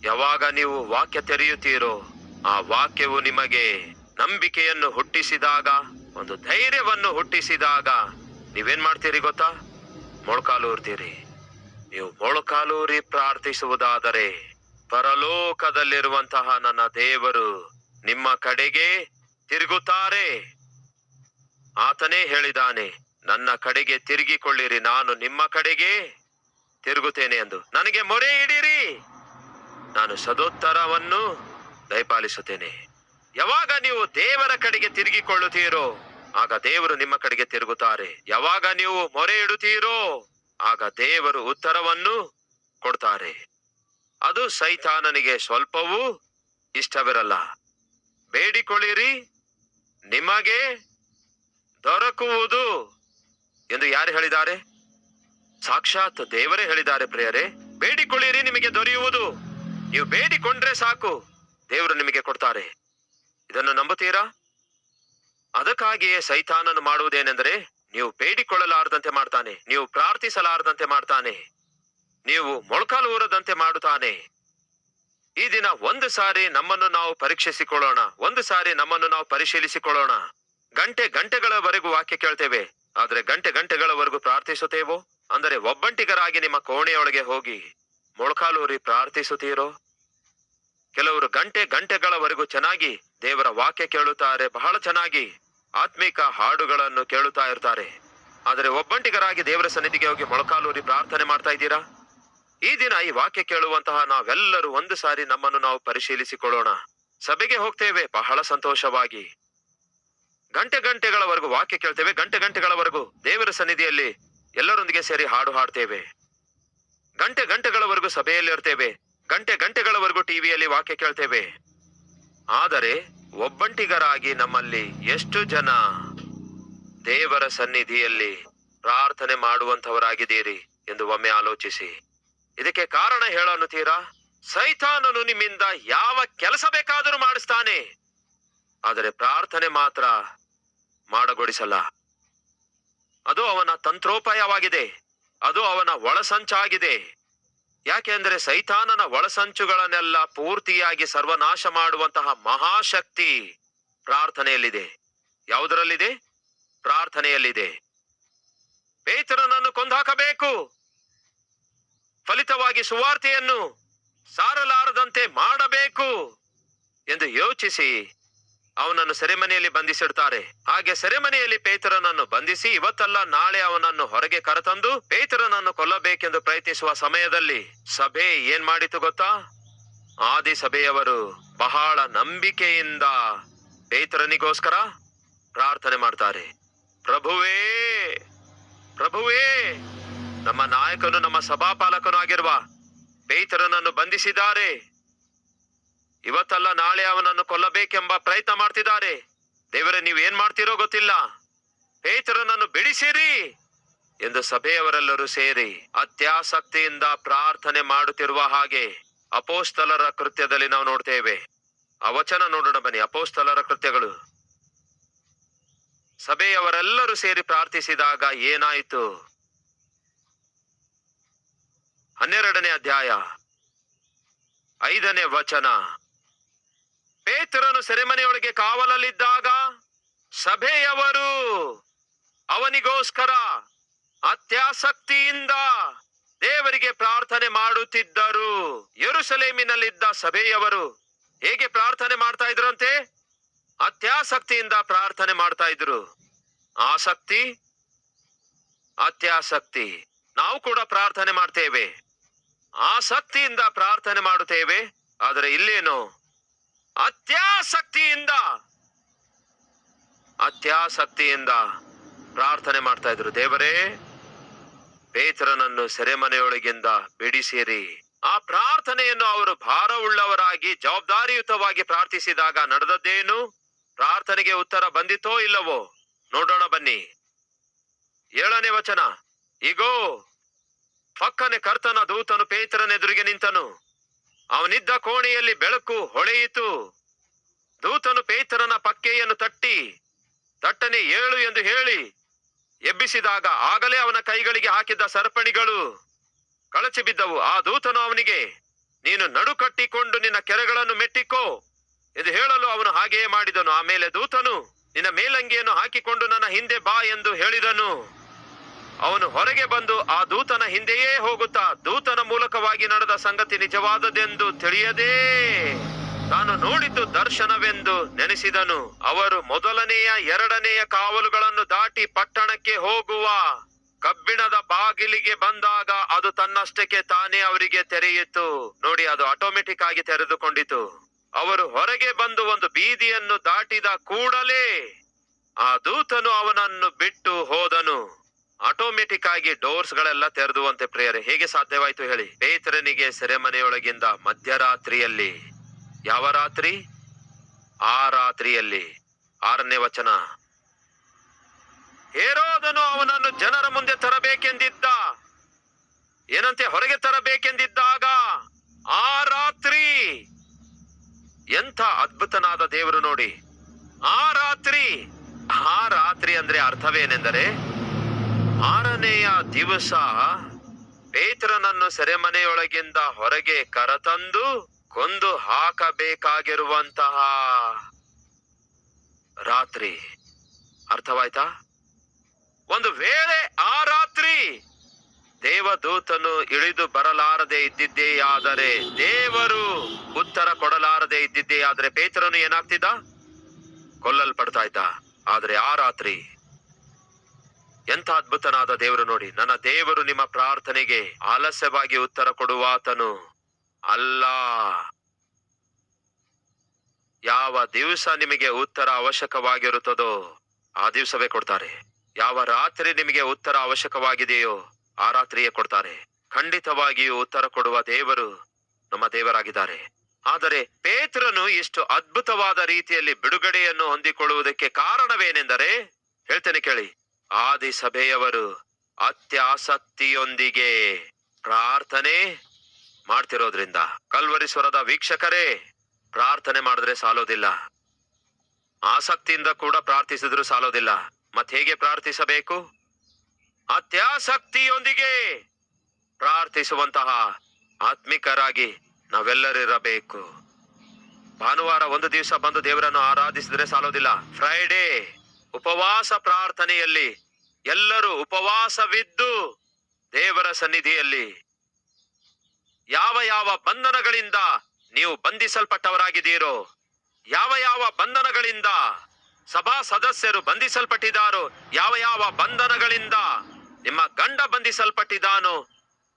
S1: ಯಾವಾಗ ನೀವು ವಾಕ್ಯ ತೆರೆಯುತ್ತೀರೋ, ಆ ವಾಕ್ಯವು ನಿಮಗೆ ನಂಬಿಕೆಯನ್ನು ಹುಟ್ಟಿಸಿದಾಗ, ಒಂದು ಧೈರ್ಯವನ್ನು ಹುಟ್ಟಿಸಿದಾಗ, ನೀವೇನ್ ಮಾಡ್ತೀರಿ ಗೊತ್ತಾ? ಮೊಳಕಾಲೂರ್ತೀರಿ ನೀವು ಮೊಳಕಾಲೂರಿ ಪ್ರಾರ್ಥಿಸುವುದಾದರೆ ಪರಲೋಕದಲ್ಲಿರುವಂತಹ ನನ್ನ ದೇವರು ನಿಮ್ಮ ಕಡೆಗೆ ತಿರುಗುತ್ತಾರೆ. ಆತನೇ ಹೇಳಿದಾನೆ ನನ್ನ ಕಡೆಗೆ ತಿರುಗಿಕೊಳ್ಳಿರಿ, ನಾನು ನಿಮ್ಮ ಕಡೆಗೆ ತಿರುಗುತ್ತೇನೆ ಎಂದು. ನನಗೆ ಮೊರೆ ಇಡಿರಿ. ನಾನು ಸದೋತ್ತರವನ್ನು ದಯಪಾಲಿಸುತ್ತೇನೆ. ಯಾವಾಗ ನೀವು ದೇವರ ಕಡೆಗೆ ತಿರುಗಿಕೊಳ್ಳುತ್ತೀರೋ, ಆಗ ದೇವರು ನಿಮ್ಮ ಕಡೆಗೆ ತಿರುಗುತ್ತಾರೆ. ಯಾವಾಗ ನೀವು ಮೊರೆ ಇಡುತ್ತೀರೋ ಆಗ ದೇವರು ಉತ್ತರವನ್ನು ಕೊಡ್ತಾರೆ. ಅದು ಸೈತಾನನಿಗೆ ಸ್ವಲ್ಪವೂ ಇಷ್ಟವಿರಲ್ಲ. ಬೇಡಿಕೊಳ್ಳಿರಿ, ನಿಮಗೆ ದೊರಕುವುದು ಎಂದು ಯಾರು ಹೇಳಿದ್ದಾರೆ? ಸಾಕ್ಷಾತ್ ದೇವರೇ ಹೇಳಿದ್ದಾರೆ ಪ್ರಿಯರೇ, ಬೇಡಿಕೊಳ್ಳಿರಿ, ನಿಮಗೆ ದೊರೆಯುವುದು. ನೀವು ಬೇಡಿಕೊಂಡ್ರೆ ಸಾಕು, ದೇವರು ನಿಮಗೆ ಕೊಡ್ತಾರೆ. ಇದನ್ನು ನಂಬುತ್ತೀರಾ? ಅದಕ್ಕಾಗಿಯೇ ಸೈತಾನನು ಮಾಡುವುದೇನೆಂದರೆ ನೀವು ಬೇಡಿಕೊಳ್ಳಲಾರದಂತೆ ಮಾಡ್ತಾನೆ, ನೀವು ಪ್ರಾರ್ಥಿಸಲಾರದಂತೆ ಮಾಡ್ತಾನೆ, ನೀವು ಮೊಳಕಾಲು ಊರದಂತೆ ಮಾಡುತ್ತಾನೆ. ಈ ದಿನ ಒಂದು ಸಾರಿ ನಮ್ಮನ್ನು ನಾವು ಪರೀಕ್ಷಿಸಿಕೊಳ್ಳೋಣ, ಒಂದು ಸಾರಿ ನಮ್ಮನ್ನು ನಾವು ಪರಿಶೀಲಿಸಿಕೊಳ್ಳೋಣ. ಗಂಟೆ ಗಂಟೆಗಳವರೆಗೂ ವಾಕ್ಯ ಕೇಳ್ತೇವೆ, ಆದ್ರೆ ಗಂಟೆ ಗಂಟೆಗಳವರೆಗೂ ಪ್ರಾರ್ಥಿಸುತ್ತೇವೋ? ಅಂದರೆ ಒಬ್ಬಂಟಿಗರಾಗಿ ನಿಮ್ಮ ಕೋಣೆಯೊಳಗೆ ಹೋಗಿ ಮೊಳಕಾಲೂರಿ ಪ್ರಾರ್ಥಿಸುತ್ತೀರೋ? ಕೆಲವರು ಗಂಟೆ ಗಂಟೆಗಳವರೆಗೂ ಚೆನ್ನಾಗಿ ದೇವರ ವಾಕ್ಯ ಕೇಳುತ್ತಾರೆ, ಬಹಳ ಚೆನ್ನಾಗಿ. ಆತ್ಮಿಕ ಹಾಡುಗಳನ್ನು ಕೇಳುತ್ತಾ ಇರ್ತಾರೆ. ಆದರೆ ಒಬ್ಬಂಟಿಗರಾಗಿ ದೇವರ ಸನ್ನಿಧಿಗೆ ಹೋಗಿ ಮೊಳಕಾಲೂರಿ ಪ್ರಾರ್ಥನೆ ಮಾಡ್ತಾ ಇದ್ದೀರಾ? ಈ ದಿನ ಈ ವಾಕ್ಯ ಕೇಳುವಂತಹ ನಾವೆಲ್ಲರೂ ಒಂದು ಸಾರಿ ನಮ್ಮನ್ನು ನಾವು ಪರಿಶೀಲಿಸಿಕೊಳ್ಳೋಣ. ಸಭೆಗೆ ಹೋಗ್ತೇವೆ, ಬಹಳ ಸಂತೋಷವಾಗಿ. ಗಂಟೆ ಗಂಟೆಗಳವರೆಗೂ ವಾಕ್ಯ ಕೇಳ್ತೇವೆ, ಗಂಟೆ ಗಂಟೆಗಳವರೆಗೂ ದೇವರ ಸನ್ನಿಧಿಯಲ್ಲಿ ಎಲ್ಲರೊಂದಿಗೆ ಸೇರಿ ಹಾಡು ಹಾಡ್ತೇವೆ. ಗಂಟೆ ಗಂಟೆಗಳವರೆಗೂ ಸಭೆಯಲ್ಲಿ ಇರ್ತೇವೆ, ಗಂಟೆ ಗಂಟೆಗಳವರೆಗೂ ಟಿವಿಯಲ್ಲಿ ವಾಕ್ಯ ಕೇಳ್ತೇವೆ. ಆದರೆ ಒಬ್ಬಂಟಿಗರಾಗಿ ನಮ್ಮಲ್ಲಿ ಎಷ್ಟು ಜನ ದೇವರ ಸನ್ನಿಧಿಯಲ್ಲಿ ಪ್ರಾರ್ಥನೆ ಮಾಡುವಂತವರಾಗಿದ್ದೀರಿ ಎಂದು ಒಮ್ಮೆ ಆಲೋಚಿಸಿ. ಇದಕ್ಕೆ ಕಾರಣ ಹೇಳನ್ನುತ್ತೀರಾ ಸೈತಾನನು ನಿಮ್ಮಿಂದ ಯಾವ ಕೆಲಸ ಬೇಕಾದರೂ ಮಾಡಿಸ್ತಾನೆ. ಆದರೆ ಪ್ರಾರ್ಥನೆ ಮಾತ್ರ ಮಾಡಗೊಡಿಸಲ್ಲ. ಅದು ಅವನ ತಂತ್ರೋಪಾಯವಾಗಿದೆ. ಅದು ಅವನ ಒಳಸಂಚಾಗಿದೆ. ಯಾಕೆಂದ್ರೆ ಸೈತಾನನ ಒಳಸಂಚುಗಳನ್ನೆಲ್ಲ ಪೂರ್ತಿಯಾಗಿ ಸರ್ವನಾಶ ಮಾಡುವಂತಹ ಮಹಾಶಕ್ತಿ ಪ್ರಾರ್ಥನೆಯಲ್ಲಿದೆ. ಯಾವುದರಲ್ಲಿದೆ? ಪ್ರಾರ್ಥನೆಯಲ್ಲಿದೆ. ಪೇತ್ರನನ್ನು ಕೊಂದಾಕಬೇಕು. ಫಲಿತವಾಗಿ ಸುವಾರ್ತೆಯನ್ನು ಸಾರಲಾರದಂತೆ ಮಾಡಬೇಕು ಎಂದು ಯೋಚಿಸಿ ಅವನನ್ನು ಸೆರೆಮನೆಯಲ್ಲಿ ಬಂಧಿಸಿಡ್ತಾರೆ. ಹಾಗೆ ಸೆರೆಮನೆಯಲ್ಲಿ ಪೇತರನನ್ನು ಬಂಧಿಸಿ ಇವತ್ತಲ್ಲ ನಾಳೆ ಅವನನ್ನು ಹೊರಗೆ ಕರೆತಂದು ಪೇತರನನ್ನು ಕೊಲ್ಲಬೇಕೆಂದು ಪ್ರಯತ್ನಿಸುವ ಸಮಯದಲ್ಲಿ ಸಭೆ ಏನ್ ಮಾಡಿತು ಗೊತ್ತಾ? ಆದಿ ಸಭೆಯವರು ಬಹಳ ನಂಬಿಕೆಯಿಂದ ಪೇತರನಿಗೋಸ್ಕರ ಪ್ರಾರ್ಥನೆ ಮಾಡ್ತಾರೆ. ಪ್ರಭುವೇ ಪ್ರಭುವೇ, ನಮ್ಮ ನಾಯಕನು ನಮ್ಮ ಸಭಾಪಾಲಕನು ಆಗಿರುವ ಪೇತರನನ್ನು ಬಂಧಿಸಿದ್ದಾರೆ. ಇವತ್ತಲ್ಲ ನಾಳೆ ಅವನನ್ನು ಕೊಲ್ಲಬೇಕೆಂಬ ಪ್ರಯತ್ನ ಮಾಡ್ತಿದ್ದಾರೆ. ದೇವರೇ ನೀವು ಏನ್ ಮಾಡ್ತೀರೋ ಗೊತ್ತಿಲ್ಲ. ಪೇತರನನ್ನು ಬಿಡಿಸಿರಿ ಎಂದು ಸಭೆಯವರೆಲ್ಲರೂ ಸೇರಿ ಅತ್ಯಾಸಕ್ತಿಯಿಂದ ಪ್ರಾರ್ಥನೆ ಮಾಡುತ್ತಿರುವ ಹಾಗೆ ಅಪೋಸ್ತಲರ ಕೃತ್ಯದಲ್ಲಿ ನಾವು ನೋಡ್ತೇವೆ. ಆ ವಚನ ನೋಡೋಣ ಬನ್ನಿ, ಅಪೋಸ್ತಲರ ಕೃತ್ಯಗಳು. ಸಭೆಯವರೆಲ್ಲರೂ ಸೇರಿ ಪ್ರಾರ್ಥಿಸಿದಾಗ ಏನಾಯಿತು? ಹನ್ನೆರಡನೇ ಅಧ್ಯಾಯ, ಐದನೇ ವಚನ. ಪೇತ್ರನು ಸೆರೆಮನೆಯೊಳಗೆ ಕಾವಲಲ್ಲಿದ್ದಾಗ ಸಭೆಯವರು ಅವನಿಗೋಸ್ಕರ ಅತ್ಯಾಸಕ್ತಿಯಿಂದ ದೇವರಿಗೆ ಪ್ರಾರ್ಥನೆ ಮಾಡುತ್ತಿದ್ದರು. ಯರುಸಲೇಮಿನಲ್ಲಿದ್ದ ಸಭೆಯವರು ಹೇಗೆ ಪ್ರಾರ್ಥನೆ ಮಾಡ್ತಾ ಇದ್ರಂತೆ? ಅತ್ಯಾಸಕ್ತಿಯಿಂದ ಪ್ರಾರ್ಥನೆ ಮಾಡ್ತಾ ಇದ್ರು. ಆಸಕ್ತಿ, ಅತ್ಯಾಸಕ್ತಿ. ನಾವು ಕೂಡ ಪ್ರಾರ್ಥನೆ ಮಾಡ್ತೇವೆ. ಆಸಕ್ತಿಯಿಂದ ಪ್ರಾರ್ಥನೆ ಮಾಡುತ್ತೇವೆ. ಆದರೆ ಇಲ್ಲೇನು? ಅತ್ಯಾಸಕ್ತಿಯಿಂದ ಅತ್ಯಾಸಕ್ತಿಯಿಂದ ಪ್ರಾರ್ಥನೆ ಮಾಡ್ತಾ ಇದ್ರು. ದೇವರೇ, ಪೇತ್ರನನ್ನು ಸೆರೆಮನೆಯೊಳಗಿಂದ ಬಿಡಿಸಿರಿ. ಆ ಪ್ರಾರ್ಥನೆಯನ್ನು ಅವರು ಭಾರವುಳ್ಳವರಾಗಿ, ಜವಾಬ್ದಾರಿಯುತವಾಗಿ ಪ್ರಾರ್ಥಿಸಿದಾಗ ನಡೆದದ್ದೇನು? ಪ್ರಾರ್ಥನೆಗೆ ಉತ್ತರ ಬಂದಿತೋ ಇಲ್ಲವೋ? ನೋಡೋಣ ಬನ್ನಿ. ಏಳನೇ ವಚನ. ಈಗೋ ಪಕ್ಕನೆ ಕರ್ತನ ದೂತನು ಪೇತ್ರನೆದುರಿಗೆ ನಿಂತನು. ಅವನಿದ್ದ ಕೋಣೆಯಲ್ಲಿ ಬೆಳಕು ಹೊಳೆಯಿತು. ದೂತನು ಪೇತರನ ಪಕ್ಕೆಯನ್ನು ತಟ್ಟಿ, ತಟ್ಟನೆ ಏಳು ಎಂದು ಹೇಳಿ. ಎಬ್ಬಿಸಿದಾಗ ಆಗಲೇ ಅವನ ಕೈಗಳಿಗೆ ಹಾಕಿದ್ದ ಸರಪಣಿಗಳು ಕಳಚಿ ಬಿದ್ದವು. ಆ ದೂತನು ಅವನಿಗೆ, ನೀನು ನಡು ಕಟ್ಟಿಕೊಂಡು ನಿನ್ನ ಕೆರೆಗಳನ್ನು ಮೆಟ್ಟಿಕೋ ಎಂದು ಹೇಳಲು ಅವನು ಹಾಗೆಯೇ ಮಾಡಿದನು. ಆಮೇಲೆ ದೂತನು, ನಿನ್ನ ಮೇಲಂಗಿಯನ್ನು ಹಾಕಿಕೊಂಡು ನನ್ನ ಹಿಂದೆ ಬಾ ಎಂದು ಹೇಳಿದನು. ಅವನು ಹೊರಗೆ ಬಂದು ಆ ದೂತನ ಹಿಂದೆಯೇ ಹೋಗುತ್ತಾ ದೂತನ ಮೂಲಕವಾಗಿ ನಡೆದ ಸಂಗತಿ ನಿಜವಾದದೆಂದು ತಿಳಿಯದೇ ತಾನು ನೋಡಿದ್ದು ದರ್ಶನವೆಂದು ನೆನೆಸಿದನು. ಅವರು ಮೊದಲನೆಯ ಎರಡನೆಯ ಕಾವಲುಗಳನ್ನು ದಾಟಿ ಪಟ್ಟಣಕ್ಕೆ ಹೋಗುವ ಕಬ್ಬಿಣದ ಬಾಗಿಲಿಗೆ ಬಂದಾಗ ಅದು ತನ್ನಷ್ಟಕ್ಕೆ ತಾನೇ ಅವರಿಗೆ ತೆರೆಯಿತು. ನೋಡಿ, ಅದು ಆಟೋಮೆಟಿಕ್ ಆಗಿ ತೆರೆದುಕೊಂಡಿತು. ಅವರು ಹೊರಗೆ ಬಂದು ಒಂದು ಬೀದಿಯನ್ನು ದಾಟಿದ ಕೂಡಲೇ ಆ ದೂತನು ಅವನನ್ನು ಬಿಟ್ಟು ಹೋದನು. ಆಟೋಮೆಟಿಕ್ ಆಗಿ ಡೋರ್ಸ್ ಗಳೆಲ್ಲ ತೆರೆದುವಂತೆ ಪ್ರೇಯರ್, ಹೇಗೆ ಸಾಧ್ಯವಾಯ್ತು ಹೇಳಿ? ಪೇತ್ರನಿಗೆ ಸೆರೆಮನೆಯೊಳಗಿಂದ ಮಧ್ಯರಾತ್ರಿಯಲ್ಲಿ. ಯಾವ ರಾತ್ರಿ? ಆ ರಾತ್ರಿಯಲ್ಲಿ. ಆರನೇ ವಚನ. ಹೇರೋದನು ಅವನನ್ನು ಜನರ ಮುಂದೆ ತರಬೇಕೆಂದಿದ್ದ. ಏನಂತೆ? ಹೊರಗೆ ತರಬೇಕೆಂದಿದ್ದಾಗ. ಆ ರಾತ್ರಿ. ಎಂಥ ಅದ್ಭುತನಾದ ದೇವರು ನೋಡಿ. ಆ ರಾತ್ರಿ. ಆ ರಾತ್ರಿ ಅಂದ್ರೆ ಅರ್ಥವೇನೆಂದರೆ ಆರನೆಯ ದಿವಸ ಪೇತ್ರನನ್ನು ಸೆರೆಮನೆಯೊಳಗಿಂದ ಹೊರಗೆ ಕರತಂದು ಕೊಂದು ಹಾಕಬೇಕಾಗಿರುವಂತಹ ರಾತ್ರಿ. ಅರ್ಥವಾಯ್ತಾ? ಒಂದು ವೇಳೆ ಆ ರಾತ್ರಿ ದೇವದೂತನು ಇಳಿದು ಬರಲಾರದೆ ಇದ್ದಿದ್ದೇ ಆದರೆ ದೇವರು ಉತ್ತರ ಕೊಡಲಾರದೆ ಇದ್ದಿದ್ದೇ ಆದರೆ ಪೇತ್ರನು ಏನಾಗ್ತಿದ್ದ? ಕೊಲ್ಲಲ್ಪಡ್ತಾ ಇದ್ದ. ಆದ್ರೆ ಆ ರಾತ್ರಿ ಎಂಥ ಅದ್ಭುತನಾದ ದೇವರು ನೋಡಿ. ನನ್ನ ದೇವರು ನಿಮ್ಮ ಪ್ರಾರ್ಥನೆಗೆ ಆಲಸ್ಯವಾಗಿ ಉತ್ತರ ಕೊಡುವಾತನು. ಅಲ್ಲ. ಯಾವ ದಿವಸ ನಿಮಗೆ ಉತ್ತರ ಅವಶ್ಯಕವಾಗಿರುತ್ತದೋ, ಆ ದಿವಸವೇ ಕೊಡ್ತಾರೆ. ಯಾವ ರಾತ್ರಿ ನಿಮಗೆ ಉತ್ತರ ಅವಶ್ಯಕವಾಗಿದೆಯೋ, ಆ ರಾತ್ರಿಯೇ ಕೊಡ್ತಾರೆ. ಖಂಡಿತವಾಗಿಯೂ ಉತ್ತರ ಕೊಡುವ ದೇವರು ನಮ್ಮ ದೇವರಾಗಿದ್ದಾರೆ. ಆದರೆ ಪೇತ್ರನು ಇಷ್ಟು ಅದ್ಭುತವಾದ ರೀತಿಯಲ್ಲಿ ಬಿಡುಗಡೆಯನ್ನು ಹೊಂದಿಕೊಳ್ಳುವುದಕ್ಕೆ ಕಾರಣವೇನೆಂದರೆ, ಹೇಳ್ತೇನೆ ಕೇಳಿ. ಆದಿ ಸಭೆಯವರು ಅತ್ಯಾಸಕ್ತಿಯೊಂದಿಗೆ ಪ್ರಾರ್ಥನೆ ಮಾಡ್ತಿರೋದ್ರಿಂದ. ಕಲ್ವರಿಸ್ವರದ ವೀಕ್ಷಕರೇ, ಪ್ರಾರ್ಥನೆ ಮಾಡಿದ್ರೆ ಸಾಲೋದಿಲ್ಲ. ಆಸಕ್ತಿಯಿಂದ ಕೂಡ ಪ್ರಾರ್ಥಿಸಿದ್ರು ಸಾಲೋದಿಲ್ಲ. ಮತ್ ಹೇಗೆ ಪ್ರಾರ್ಥಿಸಬೇಕು? ಅತ್ಯಾಸಕ್ತಿಯೊಂದಿಗೆ ಪ್ರಾರ್ಥಿಸುವಂತಹ ಆತ್ಮಿಕರಾಗಿ ನಾವೆಲ್ಲರಿರಬೇಕು. ಭಾನುವಾರ ಒಂದು ದಿವಸ ಬಂದು ದೇವರನ್ನು ಆರಾಧಿಸಿದ್ರೆ ಸಾಲೋದಿಲ್ಲ. ಫ್ರೈಡೇ ಉಪವಾಸ ಪ್ರಾರ್ಥನೆಯಲ್ಲಿ ಎಲ್ಲರೂ ಉಪವಾಸವಿದ್ದು ದೇವರ ಸನ್ನಿಧಿಯಲ್ಲಿ. ಯಾವ ಯಾವ ಬಂಧನಗಳಿಂದ ನೀವು ಬಂಧಿಸಲ್ಪಟ್ಟವರಾಗಿದ್ದೀರೋ, ಯಾವ ಯಾವ ಬಂಧನಗಳಿಂದ ಸಭಾ ಸದಸ್ಯರು ಬಂಧಿಸಲ್ಪಟ್ಟಿದ್ದಾರೋ, ಯಾವ ಯಾವ ಬಂಧನಗಳಿಂದ ನಿಮ್ಮ ಗಂಡ ಬಂಧಿಸಲ್ಪಟ್ಟಿದ್ದಾನೋ,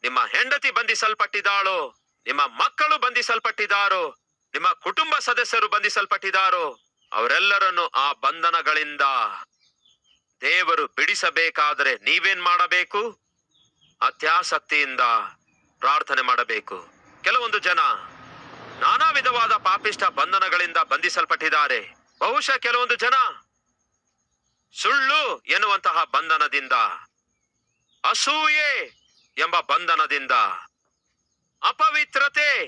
S1: ನಿಮ್ಮ ಹೆಂಡತಿ ಬಂಧಿಸಲ್ಪಟ್ಟಿದ್ದಾಳೋ, ನಿಮ್ಮ ಮಕ್ಕಳು ಬಂಧಿಸಲ್ಪಟ್ಟಿದ್ದಾರೋ, ನಿಮ್ಮ ಕುಟುಂಬ ಸದಸ್ಯರು ಬಂಧಿಸಲ್ಪಟ್ಟಿದ್ದಾರೋ ಅವರೆಲ್ಲರನ್ನು ಆ ಬಂಧನಗಳಿಂದ ದೇವರು ಬಿಡಿಸಬೇಕಾದರೆ ನೀವೇನ್ ಮಾಡಬೇಕು? ಅತ್ಯಾಸಕ್ತಿಯಿಂದ ಪ್ರಾರ್ಥನೆ ಮಾಡಬೇಕು. ಕೆಲವೊಂದು ಜನ ನಾನಾ ವಿಧವಾದ ಪಾಪಿಷ್ಟ ಬಂಧನಗಳಿಂದ ಬಂಧಿಸಲ್ಪಟ್ಟಿದ್ದಾರೆ. ಬಹುಶಃ ಕೆಲವೊಂದು ಜನ ಸುಳ್ಳು ಎನ್ನುವಂತಹ ಬಂಧನದಿಂದ, ಅಸೂಯೆ ಎಂಬ ಬಂಧನದಿಂದ, ಅಪವಿತ್ರತೆ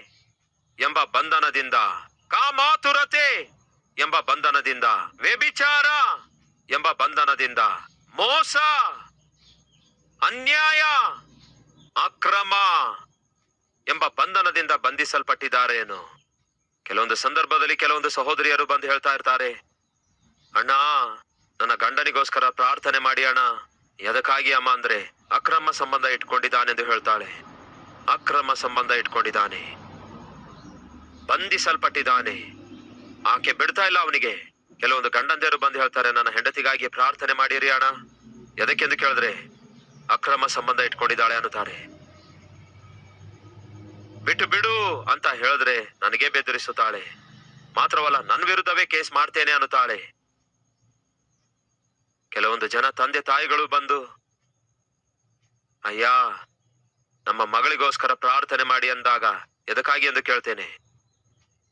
S1: ಎಂಬ ಬಂಧನದಿಂದ, ಕಾಮಾತುರತೆ ಎಂಬ ಬಂಧನದಿಂದ. ವ್ಯಭಿಚಾರ ಎಂಬ ಬಂಧನದಿಂದ. ಮೋಸ, ಅನ್ಯಾಯ, ಅಕ್ರಮ ಎಂಬ ಬಂಧನದಿಂದ ಬಂಧಿಸಲ್ಪಟ್ಟಿದ್ದಾರೇನು? ಕೆಲವೊಂದು ಸಂದರ್ಭದಲ್ಲಿ ಕೆಲವೊಂದು ಸಹೋದರಿಯರು ಬಂದು ಹೇಳ್ತಾ ಇರ್ತಾರೆ, ಅಣ್ಣ, ನನ್ನ ಗಂಡನಿಗೋಸ್ಕರ ಪ್ರಾರ್ಥನೆ ಮಾಡಿ ಅಣ್ಣ. ಎದಕ್ಕಾಗಿ ಅಮ್ಮ ಅಂದ್ರೆ ಅಕ್ರಮ ಸಂಬಂಧ ಇಟ್ಕೊಂಡಿದ್ದಾನೆಂದು ಹೇಳ್ತಾಳೆ. ಅಕ್ರಮ ಸಂಬಂಧ ಇಟ್ಕೊಂಡಿದ್ದಾನೆ. ಬಂಧಿಸಲ್ಪಟ್ಟಿದ್ದಾನೆ. ಆಕೆ ಬಿಡ್ತಾ ಇಲ್ಲ ಅವನಿಗೆ. ಕೆಲವೊಂದು ಗಂಡಂದಿರು ಬಂದು ಹೇಳ್ತಾರೆ, ನನ್ನ ಹೆಂಡತಿಗಾಗಿ ಪ್ರಾರ್ಥನೆ ಮಾಡಿರಿ ಅಣ್ಣ. ಎದಕ್ಕೆಂದು ಕೇಳಿದ್ರೆ, ಅಕ್ರಮ ಸಂಬಂಧ ಇಟ್ಕೊಂಡಿದ್ದಾಳೆ ಅನ್ನುತ್ತಾರೆ. ಬಿಟ್ಟು ಬಿಡು ಅಂತ ಹೇಳಿದ್ರೆ ನನಗೆ ಬೆದರಿಸುತ್ತಾಳೆ. ಮಾತ್ರವಲ್ಲ, ನನ್ನ ವಿರುದ್ಧವೇ ಕೇಸ್ ಮಾಡ್ತೇನೆ ಅನ್ನುತ್ತಾಳೆ. ಕೆಲವೊಂದು ಜನ ತಂದೆ ತಾಯಿಗಳು ಬಂದು, ಅಯ್ಯ, ನಮ್ಮ ಮಗಳಿಗೋಸ್ಕರ ಪ್ರಾರ್ಥನೆ ಮಾಡಿ ಅಂದಾಗ, ಎದಕ್ಕಾಗಿ ಎಂದು ಕೇಳ್ತೇನೆ?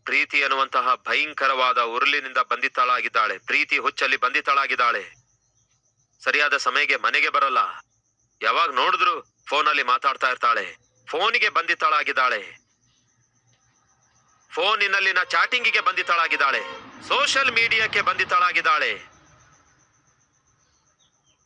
S1: ಪ್ರೀತಿ ಎನ್ನುವಂತಹ ಭಯಂಕರವಾದ ಉರುಳಿನಿಂದ ಬಂಧಿತಳಾಗಿದ್ದಾಳೆ. ಪ್ರೀತಿ ಹುಚ್ಚಲ್ಲಿ ಬಂಧಿತಳಾಗಿದ್ದಾಳೆ. ಸರಿಯಾದ ಸಮಯಕ್ಕೆ ಮನೆಗೆ ಬರಲ್ಲ. ಯಾವಾಗ ನೋಡಿದ್ರು ಫೋನಲ್ಲಿ ಮಾತಾಡ್ತಾ ಇರ್ತಾಳೆ. ಫೋನಿಗೆ ಬಂಧಿತಳಾಗಿದ್ದಾಳೆ. ಫೋನಿನಲ್ಲಿನ ಚಾಟಿಂಗಿಗೆ ಬಂಧಿತಳಾಗಿದ್ದಾಳೆ. ಸೋಷಿಯಲ್ ಮೀಡಿಯಾಕ್ಕೆ ಬಂಧಿತಳಾಗಿದ್ದಾಳೆ.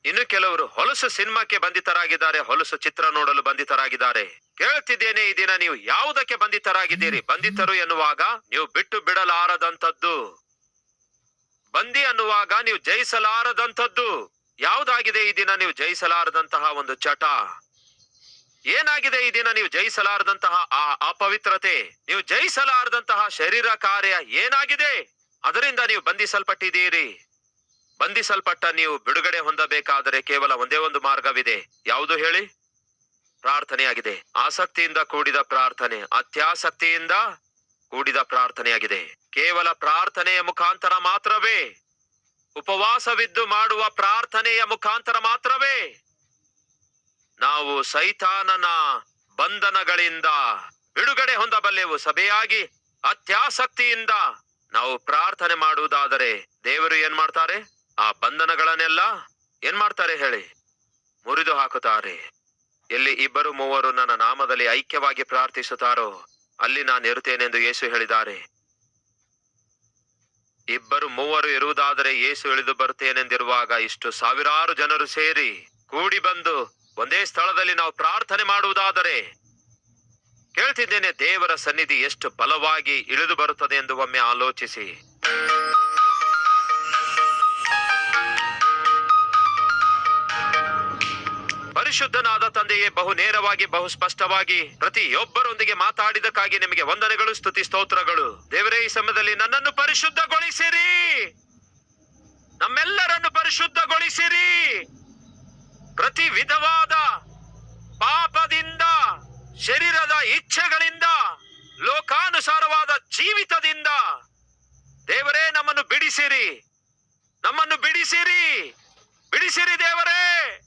S1: ಇನ್ನು ಕೆಲವರು ಹೊಲಸು ಸಿನಿಮಾಕ್ಕೆ ಬಂಧಿತರಾಗಿದ್ದಾರೆ. ಹೊಲಸು ಚಿತ್ರ ನೋಡಲು ಬಂದಿತರಾಗಿದ್ದಾರೆ ಕೇಳ್ತಿದ್ದೇನೆ ಈ ದಿನ ನೀವು ಯಾವುದಕ್ಕೆ ಬಂಧಿತರಾಗಿದ್ದೀರಿ? ಬಂಧಿತರು ಎನ್ನುವಾಗ ನೀವು ಬಿಟ್ಟು ಬಿಡಲಾರದಂಥದ್ದು. ಬಂದಿ ಅನ್ನುವಾಗ ನೀವು ಜಯಿಸಲಾರದಂಥದ್ದು. ಯಾವುದಾಗಿದೆ ಈ ದಿನ ನೀವು ಜಯಿಸಲಾರದಂತಹ ಒಂದು ಚಟ? ಏನಾಗಿದೆ ಈ ದಿನ ನೀವು ಜಯಿಸಲಾರದಂತಹ ಆ ಅಪವಿತ್ರತೆ? ನೀವು ಜಯಿಸಲಾರದಂತಹ ಶರೀರ ಕಾರ್ಯ ಏನಾಗಿದೆ? ಅದರಿಂದ ನೀವು ಬಂಧಿಸಲ್ಪಟ್ಟಿದ್ದೀರಿ. ಬಂಧಿಸಲ್ಪಟ್ಟ ನೀವು ಬಿಡುಗಡೆ ಹೊಂದಬೇಕಾದರೆ ಕೇವಲ ಒಂದೇ ಒಂದು ಮಾರ್ಗವಿದೆ. ಯಾವುದು ಹೇಳಿ? ಪ್ರಾರ್ಥನೆಯಾಗಿದೆ. ಆಸಕ್ತಿಯಿಂದ ಕೂಡಿದ ಪ್ರಾರ್ಥನೆ, ಅತ್ಯಾಸಕ್ತಿಯಿಂದ ಕೂಡಿದ ಪ್ರಾರ್ಥನೆಯಾಗಿದೆ. ಕೇವಲ ಪ್ರಾರ್ಥನೆಯ ಮುಖಾಂತರ ಮಾತ್ರವೇ, ಉಪವಾಸವಿದ್ದು ಮಾಡುವ ಪ್ರಾರ್ಥನೆಯ ಮುಖಾಂತರ ಮಾತ್ರವೇ, ನಾವು ಸೈತಾನನ ಬಂಧನಗಳಿಂದ ಬಿಡುಗಡೆ ಹೊಂದಬಲ್ಲೆವು. ಸಭೆಯಾಗಿ ಅತ್ಯಾಸಕ್ತಿಯಿಂದ ನಾವು ಪ್ರಾರ್ಥನೆ ಮಾಡುವುದಾದರೆ ದೇವರು ಏನ್ ಮಾಡ್ತಾರೆ? ಆ ಬಂಧನಗಳನ್ನೆಲ್ಲ ಏನ್ ಮಾಡ್ತಾರೆ ಹೇಳಿ? ಮುರಿದು ಹಾಕುತ್ತಾರೆ ಎಲ್ಲಿ ಇಬ್ಬರು ಮೂವರು ನನ್ನ ನಾಮದಲ್ಲಿ ಐಕ್ಯವಾಗಿ ಪ್ರಾರ್ಥಿಸುತ್ತಾರೋ, ಅಲ್ಲಿ ನಾನು ಇರುತ್ತೇನೆಂದು ಯೇಸು ಹೇಳಿದ್ದಾರೆ. ಇಬ್ಬರು ಮೂವರು ಇರುವುದಾದರೆ ಯೇಸು ಇಳಿದು ಬರುತ್ತೇನೆಂದಿರುವಾಗ ಇಷ್ಟು ಸಾವಿರಾರು ಜನರು ಸೇರಿ ಕೂಡಿ ಬಂದು ಒಂದೇ ಸ್ಥಳದಲ್ಲಿ ನಾವು ಪ್ರಾರ್ಥನೆ ಮಾಡುವುದಾದರೆ, ಕೇಳ್ತಿದ್ದೇನೆ ದೇವರ ಸನ್ನಿಧಿ ಎಷ್ಟು ಬಲವಾಗಿ ಇಳಿದು ಬರುತ್ತದೆ ಎಂದು ಒಮ್ಮೆ ಆಲೋಚಿಸಿ. ಪರಿಶುದ್ಧನಾದ ತಂದೆಯೇ, ಬಹು ನೇರವಾಗಿ, ಬಹು ಸ್ಪಷ್ಟವಾಗಿ ಪ್ರತಿಯೊಬ್ಬರೊಂದಿಗೆ ಮಾತಾಡಿದಕ್ಕಾಗಿ ನಿಮಗೆ ವಂದನೆಗಳು, ಸ್ತುತಿ, ಸ್ತೋತ್ರಗಳು. ದೇವರೇ, ಈ ಸಮಯದಲ್ಲಿ ನನ್ನನ್ನು ಪರಿಶುದ್ಧಗೊಳಿಸಿರಿ. ನಮ್ಮೆಲ್ಲರನ್ನು ಪರಿಶುದ್ಧಗೊಳಿಸಿರಿ. ಪ್ರತಿ ವಿಧವಾದ ಪಾಪದಿಂದ, ಶರೀರದ ಇಚ್ಛೆಗಳಿಂದ, ಲೋಕಾನುಸಾರವಾದ ಜೀವಿತದಿಂದ ದೇವರೇ, ನಮ್ಮನ್ನು ಬಿಡಿಸಿರಿ. ನಮ್ಮನ್ನು ಬಿಡಿಸಿರಿ. ಬಿಡಿಸಿರಿ ದೇವರೇ.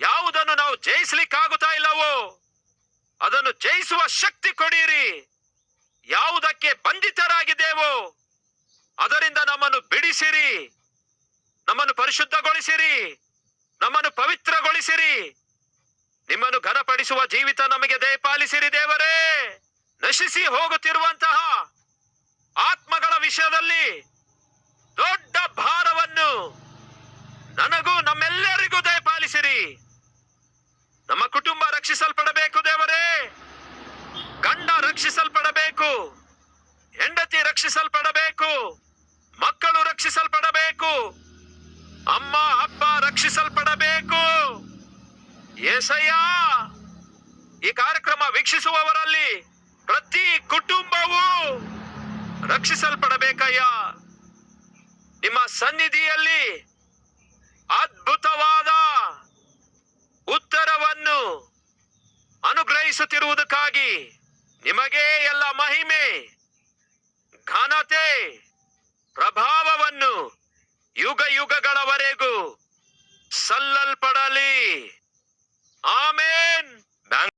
S1: ಯಾವುದನ್ನು ನಾವು ಜಯಿಸ್ಲಿಕ್ಕಾಗುತ್ತಾ ಇಲ್ಲವೋ, ಅದನ್ನು ಜಯಿಸುವ ಶಕ್ತಿ ಕೊಡಿರಿ. ಯಾವುದಕ್ಕೆ ಬಂಧಿತರಾಗಿದ್ದೇವೋ, ಅದರಿಂದ ನಮ್ಮನ್ನು ಬಿಡಿಸಿರಿ. ನಮ್ಮನ್ನು ಪರಿಶುದ್ಧಗೊಳಿಸಿರಿ. ನಮ್ಮನ್ನು ಪವಿತ್ರಗೊಳಿಸಿರಿ. ನಿಮ್ಮನ್ನು ಘನಪಡಿಸುವ ಜೀವಿತ ನಮಗೆ ದಯಪಾಲಿಸಿರಿ ದೇವರೇ. ನಶಿಸಿ ಹೋಗುತ್ತಿರುವಂತಹ ಆತ್ಮಗಳ ವಿಷಯದಲ್ಲಿ ದೊಡ್ಡ ಭಾರವನ್ನು ನನಗೂ ನಮ್ಮೆಲ್ಲರಿಗೂ ದಯಪಾಲಿಸಿರಿ. ನಮ್ಮ ಕುಟುಂಬ ರಕ್ಷಿಸಲ್ಪಡಬೇಕು ದೇವರೇ. ಗಂಡ ರಕ್ಷಿಸಲ್ಪಡಬೇಕು. ಹೆಂಡತಿ ರಕ್ಷಿಸಲ್ಪಡಬೇಕು. ಮಕ್ಕಳು ರಕ್ಷಿಸಲ್ಪಡಬೇಕು. ಅಮ್ಮ, ಅಪ್ಪ ರಕ್ಷಿಸಲ್ಪಡಬೇಕು. ಏಸಯ್ಯ, ಈ ಕಾರ್ಯಕ್ರಮ ವೀಕ್ಷಿಸುವವರಲ್ಲಿ ಪ್ರತಿ ಕುಟುಂಬವು ರಕ್ಷಿಸಲ್ಪಡಬೇಕಯ್ಯ. ನಿಮ್ಮ ಸನ್ನಿಧಿಯಲ್ಲಿ ಅದ್ಭುತವಾದ ಉತ್ತರವನ್ನು ಅನುಗ್ರಹಿಸುತ್ತಿರುವುದಕ್ಕಾಗಿ ನಿಮಗೇ ಎಲ್ಲ ಮಹಿಮೆ ಘನತೆ ಪ್ರಭಾವವನ್ನು ಯುಗ ಯುಗಗಳವರೆಗೂ ಸಲ್ಲಲ್ಪಡಲಿ. ಆಮೇನ್.